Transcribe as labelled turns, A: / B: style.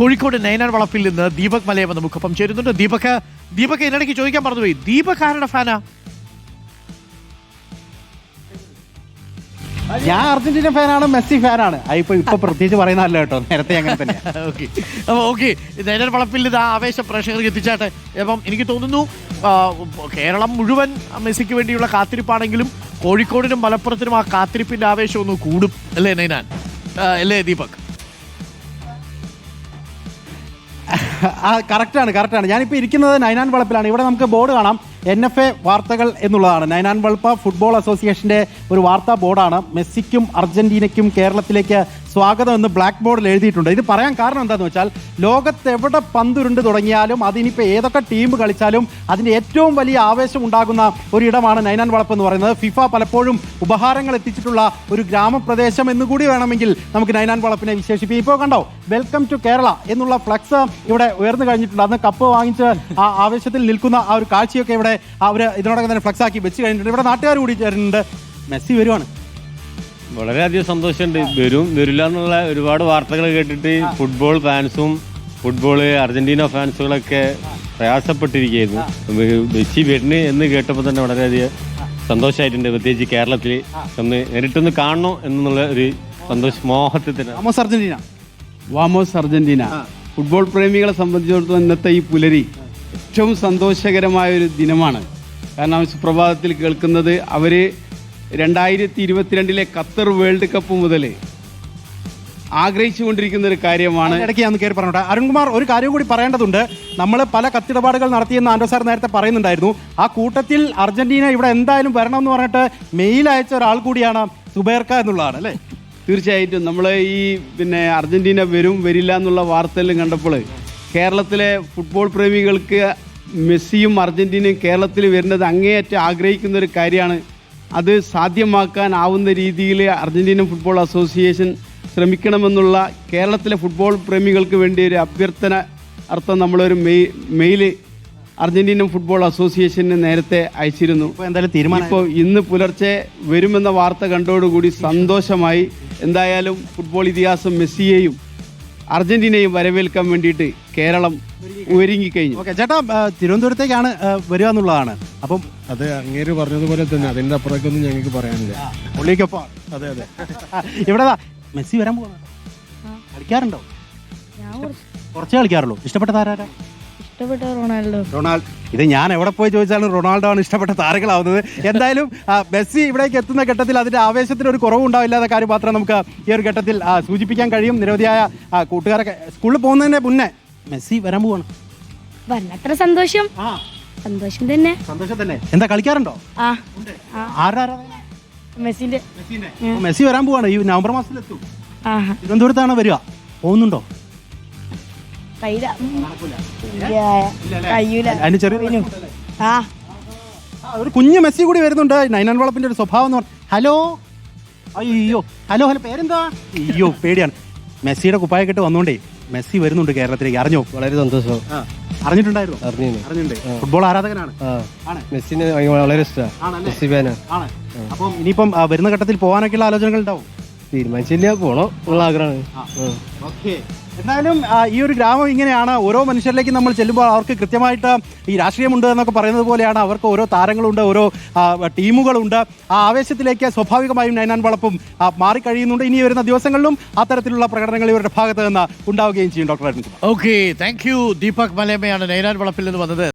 A: കോഴിക്കോട് നയനാൻ വളപ്പിൽ നിന്ന് ദീപക് മലയമ്മ നമുക്കൊപ്പം ചേരുന്നുണ്ട്. ദീപക് ദീപക് ഇതിനിടയ്ക്ക് ചോദിക്കാൻ പറഞ്ഞുപോയി ദീപക് ആരുടെ ഫാനാ?
B: ഞാൻ അർജന്റീന ഫാനാണ് മെസ്സി ഫാനാണ്. ഇപ്പൊ ഇപ്പൊ പ്രത്യേകിച്ച് പറയുന്നതല്ല കേട്ടോ. നേരത്തെ അങ്ങനെ തന്നെ.
A: ഓക്കെ. അപ്പൊ ഓക്കെ നേരെ വളപ്പിൽ ഇത് ആ ആവേശം പ്രേക്ഷകർക്ക് എത്തിച്ചാട്ടെ. അപ്പം എനിക്ക് തോന്നുന്നു കേരളം മുഴുവൻ മെസ്സിക്ക് വേണ്ടിയുള്ള കാത്തിരിപ്പാണെങ്കിലും കോഴിക്കോടിനും മലപ്പുറത്തിനും ആ കാത്തിരിപ്പിന്റെ ആവേശം ഒന്ന് കൂടും. അല്ലേ നൈനാൻ അല്ലേ ദീപക്?
B: ആ കറക്റ്റാണ് കറക്റ്റാണ്. ഞാനിപ്പോൾ ഇരിക്കുന്നത് നൈനാൻ വളപ്പിലാണ്. ഇവിടെ നമുക്ക് ബോർഡ് കാണാം. എൻ എഫ് എ വാർത്തകൾ എന്നുള്ളതാണ്. നൈനാൻ വളപ്പ ഫുട്ബോൾ അസോസിയേഷന്റെ ഒരു വാർത്താ ബോർഡാണ്. മെസ്സിക്കും അർജന്റീനയ്ക്കും കേരളത്തിലേക്ക് സ്വാഗതം എന്ന് ബ്ലാക്ക് ബോർഡിൽ എഴുതിയിട്ടുണ്ട്. ഇത് പറയാൻ കാരണം എന്താണെന്ന് വെച്ചാൽ ലോകത്ത് എവിടെ പന്തുരുണ്ട് തുടങ്ങിയാലും അതിനിപ്പോൾ ഏതൊക്കെ ടീം കളിച്ചാലും അതിന്റെ ഏറ്റവും വലിയ ആവേശം ഉണ്ടാകുന്ന ഒരു ഇടമാണ് നൈനാൻ വളപ്പ് എന്ന് പറയുന്നത്. ഫിഫ പലപ്പോഴും ഉപഹാരങ്ങൾ എത്തിച്ചിട്ടുള്ള ഒരു ഗ്രാമപ്രദേശം എന്നുകൂടി വേണമെങ്കിൽ നമുക്ക് നൈനാൻ വളപ്പിനെ വിശേഷിപ്പിക്കും. ഇപ്പോൾ കണ്ടോ വെൽക്കം ടു കേരള എന്നുള്ള ഫ്ലക്സ് ഇവിടെ ഉയർന്നു കഴിഞ്ഞിട്ടുണ്ട്. അന്ന് കപ്പ് വാങ്ങിച്ച് ആ ആവേശത്തിൽ നിൽക്കുന്ന ആ ഒരു കാഴ്ചയൊക്കെ ഇവിടെ അവർ ഇതിനോടൊക്കെ തന്നെ ഫ്ലക്സ് ആക്കി വെച്ച് കഴിഞ്ഞിട്ടുണ്ട്. ഇവിടെ നാട്ടുകാർ കൂടി ചേരുന്നുണ്ട്. മെസ്സി വരുവാണ്.
C: വളരെയധികം സന്തോഷമുണ്ട്. വരും വരില്ല എന്നുള്ള ഒരുപാട് വാർത്തകൾ കേട്ടിട്ട് ഫുട്ബോൾ ഫാൻസും ഫുട്ബോൾ അർജന്റീന ഫാൻസുകളൊക്കെ പ്രയാസപ്പെട്ടിരിക്കുകയായിരുന്നു. മെസ്സി വരുന്നു എന്ന് കേട്ടപ്പോൾ തന്നെ വളരെയധികം സന്തോഷമായിട്ടുണ്ട്. പ്രത്യേകിച്ച് കേരളത്തിൽ ഒന്ന് നേരിട്ടൊന്ന് കാണണോ എന്നുള്ള ഒരു സന്തോഷ മോഹത്തിൽ തന്നെ.
B: വാമോസ് അർജന്റീന.
D: വാമോസ് അർജന്റീന. ഫുട്ബോൾ പ്രേമികളെ സംബന്ധിച്ചിടത്തോളം ഇന്നത്തെ ഈ പുലരി ഏറ്റവും സന്തോഷകരമായ ഒരു ദിനമാണ്. കാരണം സുപ്രഭാതത്തിൽ കേൾക്കുന്നത് അവർ രണ്ടായിരത്തി ഇരുപത്തിരണ്ടിലെ ഖത്തർ വേൾഡ് കപ്പ് മുതൽ ആഗ്രഹിച്ചുകൊണ്ടിരിക്കുന്ന ഒരു കാര്യമാണ്
B: ഇടയ്ക്ക് ഞാൻ കയറി പറഞ്ഞോട്ടെ. അരുൺകുമാർ ഒരു കാര്യം കൂടി പറയേണ്ടതുണ്ട്. നമ്മൾ പല കത്തിടപാടുകൾ നടത്തിയെന്ന് ആൻഡോ സാർ നേരത്തെ പറയുന്നുണ്ടായിരുന്നു. ആ കൂട്ടത്തിൽ അർജന്റീന ഇവിടെ എന്തായാലും വരണം എന്ന് പറഞ്ഞിട്ട് മെയിൽ അയച്ച ഒരാൾ കൂടിയാണ് സുബേർക്ക എന്നുള്ളതാണ് അല്ലേ?
D: തീർച്ചയായിട്ടും. നമ്മൾ ഈ പിന്നെ അർജന്റീന വരും വരില്ല എന്നുള്ള വാർത്തയെല്ലാം കണ്ടപ്പോൾ കേരളത്തിലെ ഫുട്ബോൾ പ്രേമികൾക്ക് മെസ്സിയും അർജന്റീനയും കേരളത്തിൽ വരുന്നത് അങ്ങേയറ്റം ആഗ്രഹിക്കുന്ന ഒരു കാര്യമാണ്. അത് സാധ്യമാക്കാനാവുന്ന രീതിയിൽ അർജന്റീന ഫുട്ബോൾ അസോസിയേഷൻ ശ്രമിക്കണമെന്നുള്ള കേരളത്തിലെ ഫുട്ബോൾ പ്രേമികൾക്ക് വേണ്ടി ഒരു അഭ്യർത്ഥന അർത്ഥം നമ്മളൊരു മെയ് മെയിൽ അർജന്റീന ഫുട്ബോൾ അസോസിയേഷന് നേരത്തെ അയച്ചിരുന്നു.
B: എന്തായാലും തീരുമാനം
D: ഇപ്പോൾ ഇന്ന് പുലർച്ചെ വരുമെന്ന വാർത്ത കണ്ടോടുകൂടി സന്തോഷമായി. എന്തായാലും ഫുട്ബോൾ ഇതിഹാസം മെസ്സിയെയും അർജന്റീനയും വരവേൽക്കാൻ വേണ്ടിയിട്ട് കേരളം ഒരുങ്ങിക്കഴിഞ്ഞു.
B: ഓക്കെ ചേട്ടാ തിരുവനന്തപുരത്തേക്കാണ് വരിക എന്നുള്ളതാണ്. അപ്പം
E: അത് അങ്ങേര് പറഞ്ഞതുപോലെ തന്നെ അതിന്റെ അപ്പുറത്തേക്കൊന്നും ഞങ്ങൾക്ക് പറയാനില്ല.
B: പുള്ളിക്കൊപ്പം
E: അതെ അതെ.
B: ഇവിടെ മെസ്സി വരാൻ പോവാണ് കളിക്കാറുണ്ടോ? കുറച്ചേ കളിക്കാറുള്ളൂ. ഇഷ്ടപ്പെട്ട താരാരാ?
F: ഇഷ്ടപ്പെട്ട റൊണാൾഡോ.
B: റൊണാൾഡോ ഇത് ഞാൻ എവിടെ പോയി ചോദിച്ചാലും റൊണാൾഡോ ആണ് ഇഷ്ടപ്പെട്ട താരങ്ങളാവുന്നത്. എന്തായാലും മെസ്സി ഇവിടേക്ക് എത്തുന്ന ഘട്ടത്തിൽ അതിന്റെ ആവേശത്തിന് ഒരു കുറവുണ്ടാവില്ലാത്ത കാര്യം മാത്രം നമുക്ക് ഈ ഒരു ഘട്ടത്തിൽ സൂചിപ്പിക്കാൻ കഴിയും. നിരവധിയായ കൂട്ടുകാരൊക്കെ സ്കൂളിൽ പോകുന്നതിന് മുന്നേ മെസ്സി വരാൻ പോവാണ്.
F: വല്ലത്ര സന്തോഷം. സന്തോഷം തന്നെ.
B: സന്തോഷം തന്നെ. എന്താ കളിക്കാറുണ്ടോ?
F: മെസ്സിന്റെ.
B: മെസ്സി വരാൻ പോവാണ്. ഈ നവംബർ മാസത്തിൽ എത്തും തിരുവനന്തപുരത്താണ് വരിക. പോകുന്നുണ്ടോ?
F: കയ്യില. കയ്യൂല.
B: അതിന് ചെറിയ
F: ആ.
B: ആ, ഒരു കുഞ്ഞു മെസ്സി കൂടി വരുന്നുണ്ട്. നൈനാൻ വളപ്പിന്റെ ഒരു സ്വഭാവം എന്ന് പറഞ്ഞു ഹലോ? അയ്യോ ഹലോ ഹലോ പേരെന്താ? അയ്യോ പേടിയാണ്. മെസ്സിയുടെ കുപ്പായൊക്കെ വന്നോണ്ടേ മെസ്സി വരുന്നുണ്ട് കേരളത്തിലേക്ക്. അറിഞ്ഞോ?
E: വളരെ സന്തോഷം.
B: അറിഞ്ഞിട്ടുണ്ടായിരുന്നു? അറിഞ്ഞിട്ടുണ്ട്. ഫുട്ബോൾ ആരാധകനാണ്?
E: ആ. മെസ്സിനെ വളരെ ഇഷ്ടമാണ് മെസ്സി ഫാനാ.
B: ആണ്. അപ്പം ഇനിയിപ്പം വരുന്ന ഘട്ടത്തിൽ പോകാനൊക്കെയുള്ള ആലോചനകൾ ഉണ്ടാവും?
E: തീരുമാനിച്ചില്ല പോണോ ഉള്ള ആഗ്രഹമാണ്.
B: ഓക്കെ. എന്തായാലും ആ, ഈ ഒരു ഗ്രാമം ഇങ്ങനെയാണ്. ഓരോ മനുഷ്യരിലേക്ക് നമ്മൾ ചെല്ലുമ്പോൾ അവർക്ക് കൃത്യമായിട്ട് ഈ രാഷ്ട്രീയമുണ്ട് എന്നൊക്കെ പറയുന്നത് പോലെയാണ്. അവർക്ക് ഓരോ താരങ്ങളുണ്ട് ഓരോ ടീമുകളുണ്ട്. ആ ആവേശത്തിലേക്ക് സ്വാഭാവികമായും നൈനാൻ വളപ്പും മാറി മാറിക്കഴിയുന്നുണ്ട്. ഇനി വരുന്ന ദിവസങ്ങളിലും അത്തരത്തിലുള്ള പ്രകടനങ്ങൾ ഇവരുടെ ഭാഗത്ത് നിന്ന് ഉണ്ടാവുകയും ചെയ്യും doctor
A: okay thank you Deepak മലയമ്മയാണ് Ninan വളപ്പിൽ നിന്ന് വന്നത്.